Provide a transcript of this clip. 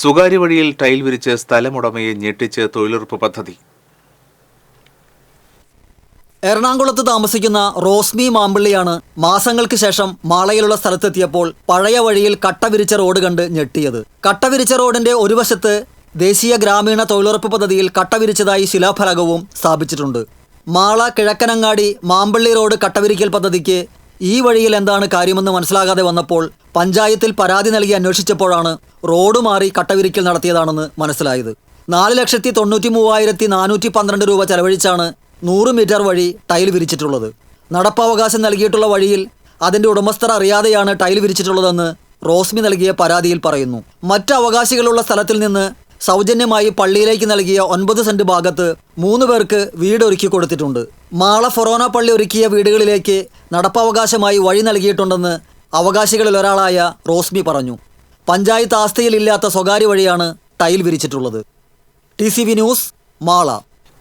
സ്വകാര്യ വഴിയിൽ ടൈൽ വിരിച്ച് സ്ഥലമുടമയെ ഞെട്ടിച്ച് തൊഴിലുറപ്പ് പദ്ധതി. എറണാകുളത്ത് താമസിക്കുന്ന റോസ്മി മാമ്പിള്ളിയാണ് മാസങ്ങൾക്ക് ശേഷം മാളയിലുള്ള സ്ഥലത്തെത്തിയപ്പോൾ പഴയ വഴിയിൽ കട്ട വിരിച്ച റോഡ് കണ്ട് ഞെട്ടിയത്. കട്ടവിരിച്ച റോഡിന്റെ ഒരു വശത്ത് ദേശീയ ഗ്രാമീണ തൊഴിലുറപ്പ് പദ്ധതിയിൽ കട്ടവിരിച്ചതായി ശിലാഫലകവും സ്ഥാപിച്ചിട്ടുണ്ട്. മാള കിഴക്കനങ്ങാടി മാമ്പള്ളി റോഡ് കട്ടവിരിക്കൽ പദ്ധതിക്ക് ഈ വഴിയിൽ എന്താണ് കാര്യമെന്ന് മനസ്സിലാകാതെ വന്നപ്പോൾ പഞ്ചായത്തിൽ പരാതി നൽകി അന്വേഷിച്ചപ്പോഴാണ് റോഡ് മാറി കട്ടവിരിക്കൽ നടത്തിയതാണെന്ന് മനസ്സിലായത്. നാല് ലക്ഷത്തി തൊണ്ണൂറ്റി മൂവായിരത്തി നാനൂറ്റി പന്ത്രണ്ട് രൂപ ചെലവഴിച്ചാണ് നൂറ് മീറ്റർ വഴി ടൈൽ വിരിച്ചിട്ടുള്ളത്. നടപ്പവകാശം നൽകിയിട്ടുള്ള വഴിയിൽ അതിന്റെ ഉടമസ്ഥർ അറിയാതെയാണ് ടൈൽ വിരിച്ചിട്ടുള്ളതെന്ന് റോസ്മി നൽകിയ പരാതിയിൽ പറയുന്നു. മറ്റ് അവകാശികളുള്ള സ്ഥലത്തിൽ നിന്ന് സൗജന്യമായി പള്ളിയിലേക്ക് നൽകിയ ഒൻപത് സെന്റ് ഭാഗത്ത് മൂന്ന് പേർക്ക് വീട് ഒരുക്കി കൊടുത്തിട്ടുണ്ട്. മാള ഫൊറോന പള്ളി ഒരുക്കിയ വീടുകളിലേക്ക് നടപ്പവകാശമായി വഴി നൽകിയിട്ടുണ്ടെന്ന് അവകാശികളിൽ ഒരാളായ റോസ്മി പറഞ്ഞു. പഞ്ചായത്ത് ആസ്തിയിലില്ലാത്ത സ്വകാര്യ വഴിയാണ് ടൈൽ വിരിച്ചിട്ടുള്ളത്. T news Mala.